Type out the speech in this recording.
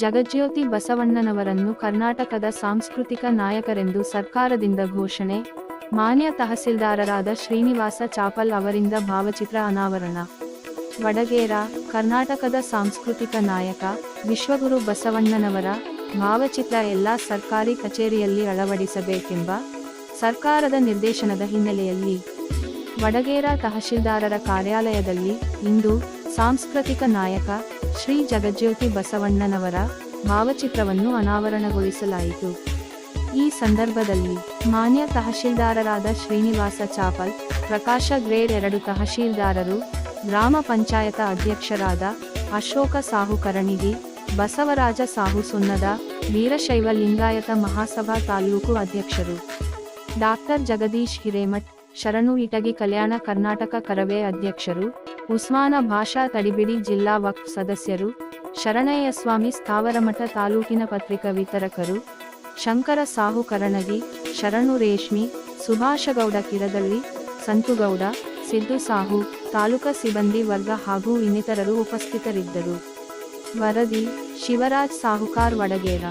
ಜಗಜ್ಯೋತಿ ಬಸವಣ್ಣನವರನ್ನು ಕರ್ನಾಟಕದ ಸಾಂಸ್ಕೃತಿಕ ನಾಯಕರೆಂದು ಸರ್ಕಾರದಿಂದ ಘೋಷಣೆ, ಮಾನ್ಯ ತಹಸೀಲ್ದಾರರಾದ ಶ್ರೀನಿವಾಸ ಚಾಪಲ್ ಅವರಿಂದ ಭಾವಚಿತ್ರ ಅನಾವರಣ. ವಡಗೇರ, ಕರ್ನಾಟಕದ ಸಾಂಸ್ಕೃತಿಕ ನಾಯಕ, ವಿಶ್ವಗುರು ಬಸವಣ್ಣನವರ ಭಾವಚಿತ್ರ ಎಲ್ಲ ಸರ್ಕಾರಿ ಕಚೇರಿಯಲ್ಲಿ ಅಳವಡಿಸಬೇಕೆಂಬ ಸರ್ಕಾರದ ನಿರ್ದೇಶನದ ಹಿನ್ನೆಲೆಯಲ್ಲಿ ವಡಗೇರ ತಹಶೀಲ್ದಾರರ ಕಾರ್ಯಾಲಯದಲ್ಲಿ ಇಂದು ಸಾಂಸ್ಕೃತಿಕ ನಾಯಕ ಶ್ರೀ ಜಗಜ್ಯೋತಿ ಬಸವಣ್ಣನವರ ಭಾವಚಿತ್ರವನ್ನು ಅನಾವರಣಗೊಳಿಸಲಾಯಿತು. ಈ ಸಂದರ್ಭದಲ್ಲಿ ಮಾನ್ಯ ತಹಶೀಲ್ದಾರರಾದ ಶ್ರೀನಿವಾಸ ಚಾಪಲ್, ಪ್ರಕಾಶ ಗ್ರೇಡ್ ಎರಡು ತಹಶೀಲ್ದಾರರು, ಗ್ರಾಮ ಪಂಚಾಯತ ಅಧ್ಯಕ್ಷರಾದ ಅಶೋಕ ಸಾಹು ಕರಣಿಗಿ, ಬಸವರಾಜ ಸಾಹು ಸುನ್ನದ, ವೀರಶೈವ ಲಿಂಗಾಯತ ಮಹಾಸಭಾ ತಾಲೂಕು ಅಧ್ಯಕ್ಷರು. ಡಾಕ್ಟರ್ ಜಗದೀಶ್ ಹಿರೇಮಠ್ ಶರಣು ಇಟಗಿ ಕಲ್ಯಾಣ ಕರ್ನಾಟಕ ಕರವೇ ಅಧ್ಯಕ್ಷರು, ಉಸ್ಮಾನ ಭಾಷಾ ತಡಿಬಿಡಿ ಜಿಲ್ಲಾ ವಕ್ಫ್ ಸದಸ್ಯರು, ಶರಣಯ್ಯ ಸ್ವಾಮಿ ಸ್ಥಾವರಮಠ ತಾಲೂಕಿನ ಪತ್ರಿಕಾ ವಿತರಕರು, ಶಂಕರ ಸಾಹು ಕರಣಗಿ ಶರಣು ರೇಷ್ಮಿ ಸುಭಾಷಗೌಡ ಕಿರದಲ್ಲಿ ಸಂತುಗೌಡ ಸಿದ್ದು ಸಾಹು, ತಾಲೂಕಾ ಸಿಬ್ಬಂದಿ ವರ್ಗ ಹಾಗೂ ಇನ್ನಿತರರು ಉಪಸ್ಥಿತರಿದ್ದರು. ವರದಿ, ಶಿವರಾಜ್ ಸಾಹುಕಾರ್ ವಡಗೇರ.